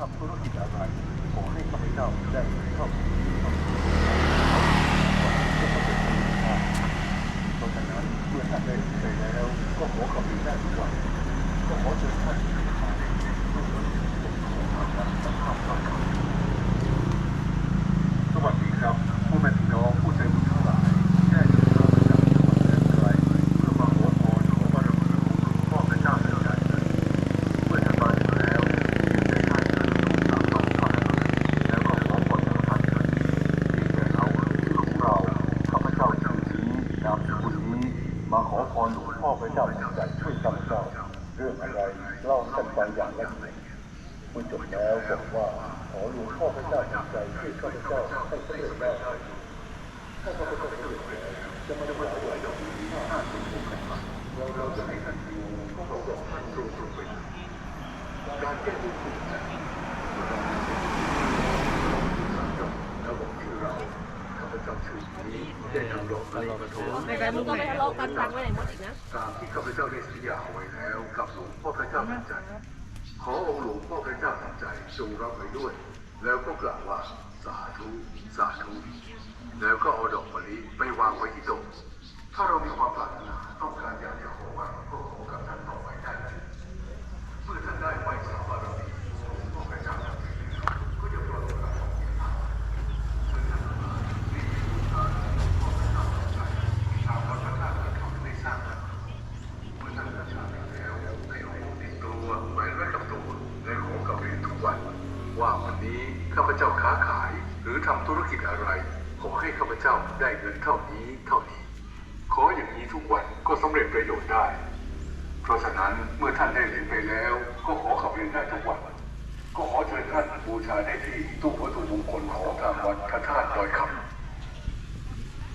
ทำธุรกิจอะไรขอให้ข้าำดอกไม้มาถวายไม่ไปมึงก็ไปทะเลาะกันฟังไว้ไหนหมดอีกนะตามที่ข้าพเจ้าได้สัญญาไว้แล้วกับหลวงพ่อพระเจ้าทันใจ ขอองค์หลวงพ่อพระเจ้าทันใจทรงรับไว้ด้วย แล้วก็กล่าวว่า สาธุสาธุแล้วก็เอาดอกมะลิไปวางไว้ที่โต๊ะถ้าเรามีความปรารถนาต้องการอยากจะขอว่าก็ขอ ทำธุรกิจอะไร ขอให้ข้าพเจ้าได้เงินเท่านี้เท่านี้ ขออย่างนี้ทุกวันก็สำเร็จประโยชน์ได้ เพราะฉะนั้นเมื่อท่านได้เรียนไปแล้ว ก็ขอขับเรียนได้ทุกวัน ก็ขอเชิญท่านบูชาได้ที่ตู้วัตถุมงคลของทางวัดพระธาตุดอยค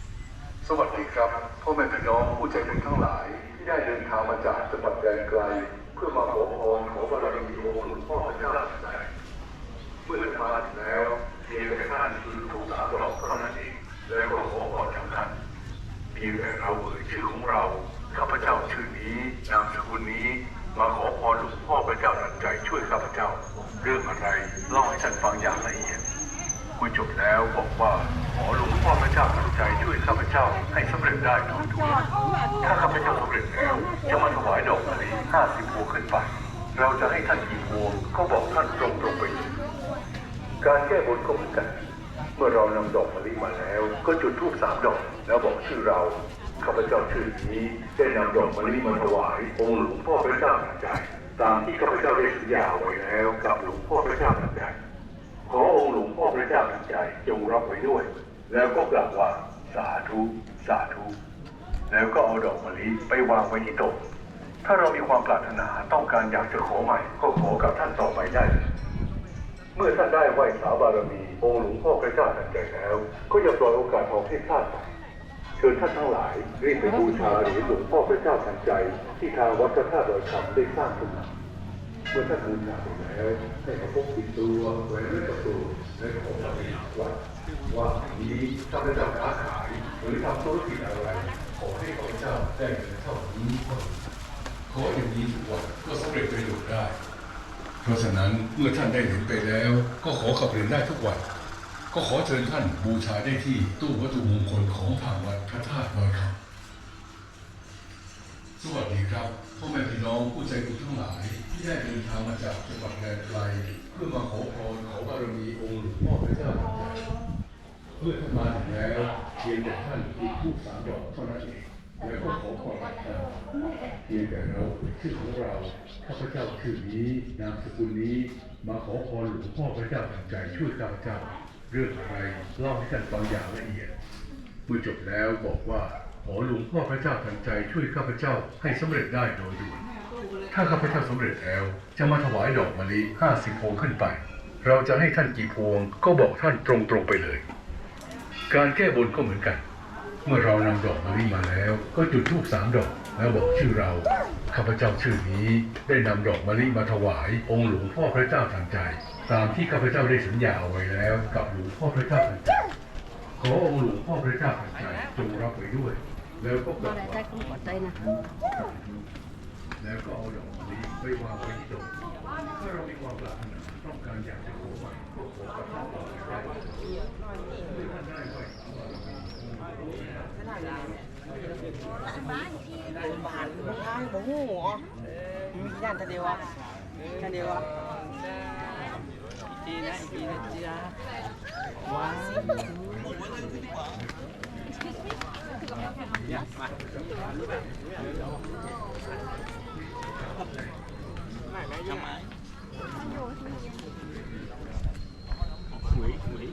ำสวัสดีครับพ่อแม่พี่น้องผู้ใจบุญทั้งหลาย ที่ได้เดินทางมาจากจังหวัดแดนไกล เพื่อมาขอพรขอบารมีองค์หลวงพ่อพระเจ้าทันใจเมื่อมาแล้ว เพียงแต่ท่านคือถูกสามดอกเท่านั้นเองแล้วก็ขอพรจากท่านเพียงแต่เราเอ่ยชื่อของเราข้าพเจ้าชื่อนี้นามสกุลนี้ มาขอพรหลวงพ่อพระเจ้าทันใจช่วยข้าพเจ้า เรื่องอะไรเล่าให้ท่านฟังอย่างละเอียดเมื่อจบแล้วบอกว่าขอหลวงพ่อพระเจ้าทันใจช่วยข้าพเจ้าให้สำเร็จได้โดยด่วนถ้าข้าพเจ้าสำเร็จแล้วจะมาถวายดอกมะลิห้าสิบพวงขึ้นไปเราจะให้ท่านกี่พวงก็บอกท่านตรง การแก้บนก็เหมือนกัน เมื่อเรานำดอกมะลิมาแล้ว ก็จุดธูปสามดอกแล้วบอกชื่อเราข้าพเจ้าชื่อนี้ได้นำดอกมะลิมาถวายองค์หลวงพ่อพระเจ้าทันใจตามที่ข้าพเจ้าได้สัญญาไว้แล้วกับหลวงพ่อพระเจ้าทันใจขอองค์หลวงพ่อพระเจ้าทันใจจงรับไว้ด้วย แล้วก็กล่าวว่าสาธุสาธุแล้วก็เอาดอกมะลิไปวางไว้ที่โต๊ะถ้าเรามีความปรารถนาต้องการอยากจะขอใหม่ ก็ขอกับท่านต่อไปได้เลย เมื่อท่านได้ไหว้สาบารมีองค์หลวงพ่อพระเจ้าทันใจแล้ว ก็อย่าปล่อยโอกาสทองให้พลาดไปเชิญท่านทั้งหลายรีบไปบูชาเหรียญหลวงพ่อพระเจ้าทันใจ ที่ทางวัดพระธาตุดอยคำได้สร้างขึ้นมาเมื่อท่านบูชาไปแล้วให้เขาพกติดตัวแหวนไว้กับตัวและขอพระบิดาว่าว่านี้ข้าพเจ้าค้าขายหรือทำธุรกิจอะไรขอให้ข้าพเจ้าได้เงินเท่านี้เท่านี้ขออย่างนี้ทุกวันก็สำเร็จประโยชน์ได้ เพราะฉะนั้นเมื่อท่านได้เห็นไปแล้ว ก็ขอขับเรียนได้ทุกวัน ก็ขอเชิญท่านบูชาได้ที่ตู้วัตถุมงคลของทางวัดพระธาตุดอยคำสวัสดีครับพ่อแม่พี่น้องผู้ใจบุญทั้งหลาย ที่ได้เดินทางมาจากจังหวัดแดนไกลเพื่อมาขอพรขอบารมีองค์หลวงพ่อพระเจ้าเมื่อท่านมาถึงแล้วเพียงแต่ท่านอีกทูปสามดอกเท่านั้นเอง แล้วก็ขอพรจากท่าเพียงแต่เราชื่อของเราข้าพเจ้าชื่อนี้นามสกุลนี้ มาขอพรหลวงพ่อพระเจ้าทันใจช่วยข้าพเจ้าเรื่องอะไรเล่าให้ท่านฟังอย่างละเอียดเมื่อจบแล้วบอกว่าขอหลวงพ่อพระเจ้าทันใจช่วยข้าพเจ้าให้สำเร็จได้โดยด่วน ถ้าข้าพเจ้าสำเร็จแล้ว จะมาถวายดอกมะลิห้าสิบพวงขึ้นไป เราจะให้ท่านกี่พวงก็บอกท่านตรงๆไปเลย การแก้บนก็เหมือนกัน เมื่อเรานำดอกมะลิมาแล้ว ก็จุดธูปสามดอกแล้วบอกชื่อเราข้าพเจ้าชื่อนี้ได้นำดอกมะลิมาถวาย องค์หลวงพ่อพระเจ้าทันใจ ตามที่ข้าพเจ้าได้สัญญาเอาไว้แล้ว กับหลวงพ่อพระเจ้าทันใจขอองค์หลวงพ่อพระเจ้าทันใจจงรับไว้ด้วย แล้วก็กล่าวได้ว่าใจก็ปลอดใจนะแล้วก็เอาดอกมะลิไปวางไว้ที่โต๊ะถ้าเรามีความปรารถนาต้องการบ้านทางบ่ฮู้อ๋อมีย่านทะเลวะทะเลวะอีก นะอีกทีนะจีนะว้าวเนี่ยมาไม่ไม่ยังไงหุยหุย